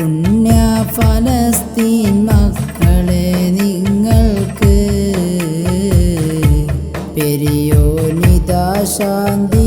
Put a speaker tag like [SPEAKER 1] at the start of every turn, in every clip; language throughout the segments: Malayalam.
[SPEAKER 1] പുണ്യ ഫലസ്തീൻ മക്കളെ നിങ്ങൾക്ക്. പെരിയോനിതാ ശാന്തി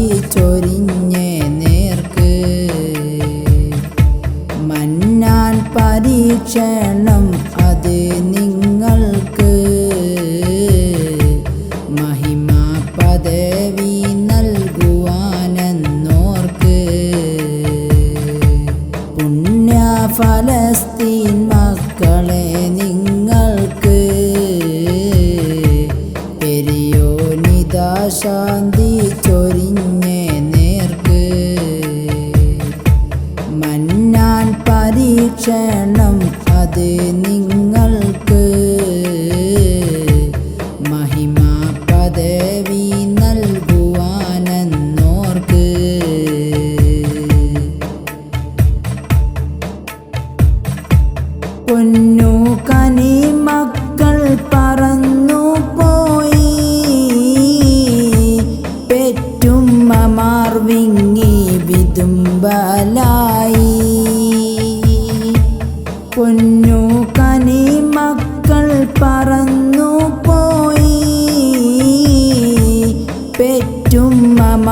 [SPEAKER 1] മന്നാൻ പരീക്ഷണം അത് നിങ്ങൾക്ക്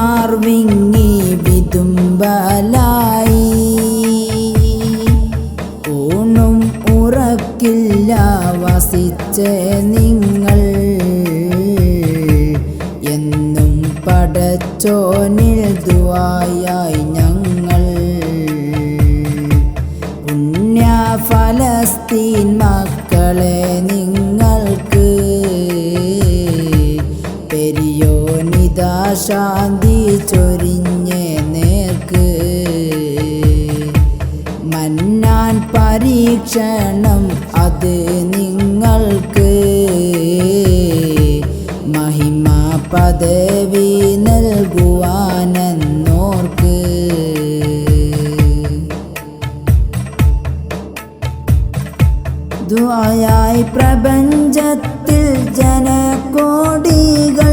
[SPEAKER 1] പെറ്റുമ്മമാർ വിങ്ങി വിതുമ്പലായി. ഊണും ഉറക്കില്ല വസിച്ച നിങ്ങൾ. എന്നും പടച്ചോനിൽ ദുവായായി ഞങ്ങൾ. പുണ്യ ഫലസ്തീൻ മക്കളെ നിങ്ങൾക്ക്. ശാന്തി ചൊരിഞ്ഞേ നേർക്ക് മന്നാൻ പരീക്ഷണം അത് നിങ്ങൾക്ക്. മഹിമ പദവി നൽകുവാനെന്നോർക്ക്. ദ്വായായി പ്രപഞ്ചത്തിൽ ജനകോടികൾ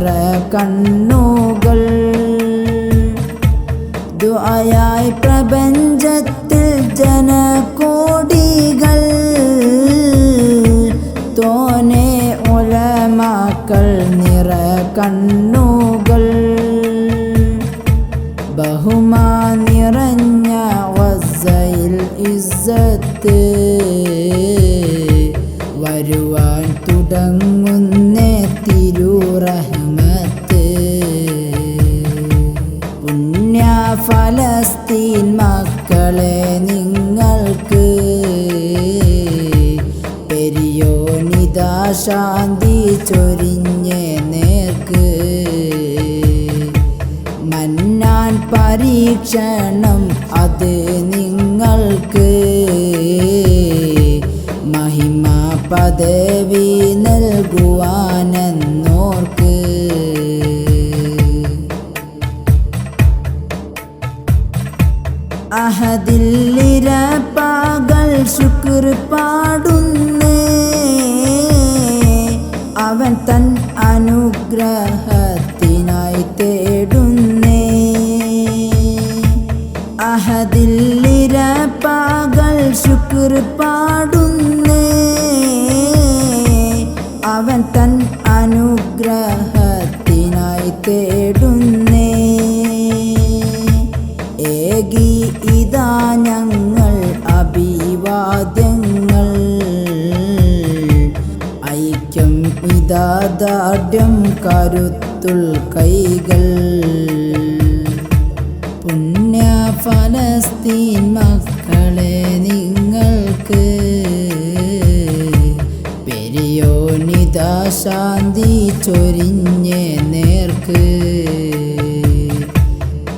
[SPEAKER 1] നിറ കണ്ണുകൾ. ദ്വായായി പ്രപഞ്ചത്തിൽ ജനകോടികൾ. തോനെ ഒലമാക്കൾ നിറ കണ്ണുകൾ. ബഹുമാ നിറഞ്ഞ വസയിൽ ഇസ്സത്ത്. ശാന്തി ചൊരിഞ്ഞ നേർക്ക് മന്നാൻ പരീക്ഷണം അത് നിങ്ങൾക്ക്. മഹിമ പദവി നൽകുവാനെന്നോർക്ക്. അഹദില്ലിര പാകൽ ശുക്ർ പാടുന്നേ. അനുഗ്രഹത്തിനായി തേടുന്നേ. അഹദില്ലിര പാകൾ ശുക്ർ അവൻ തൻ അനുഗ്രഹത്തിനായി തേടുന്നേ. ഏകി ഇതാ ഞങ്ങൾ അഭിവാദ്യങ്ങൾ ഇതാ ദാഢ്യം കരുത്തുൾ കൈകൾ. പുണ്യ ഫലസ്തീൻ മക്കളെ നിങ്ങൾക്ക് പെരിയോനിതാ ശാന്തി ചൊരിഞ്ഞ നേർക്ക്.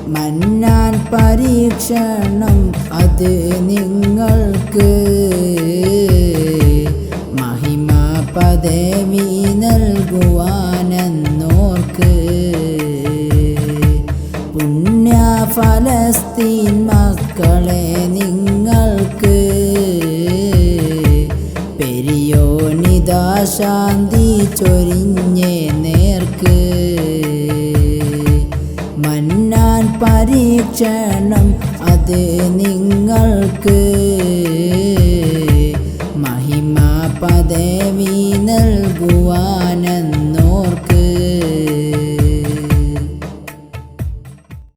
[SPEAKER 1] മന്നാൻ പരീക്ഷണം അത് നിങ്ങൾക്ക് ഫലസ്തീൻ മക്കളെ നിങ്ങൾക്ക് പെരിയോനിതാ ശാന്തി ചൊരിഞ്ഞേ നേർക്ക്. മന്നാൻ പരീക്ഷണം അത് നിങ്ങൾക്ക്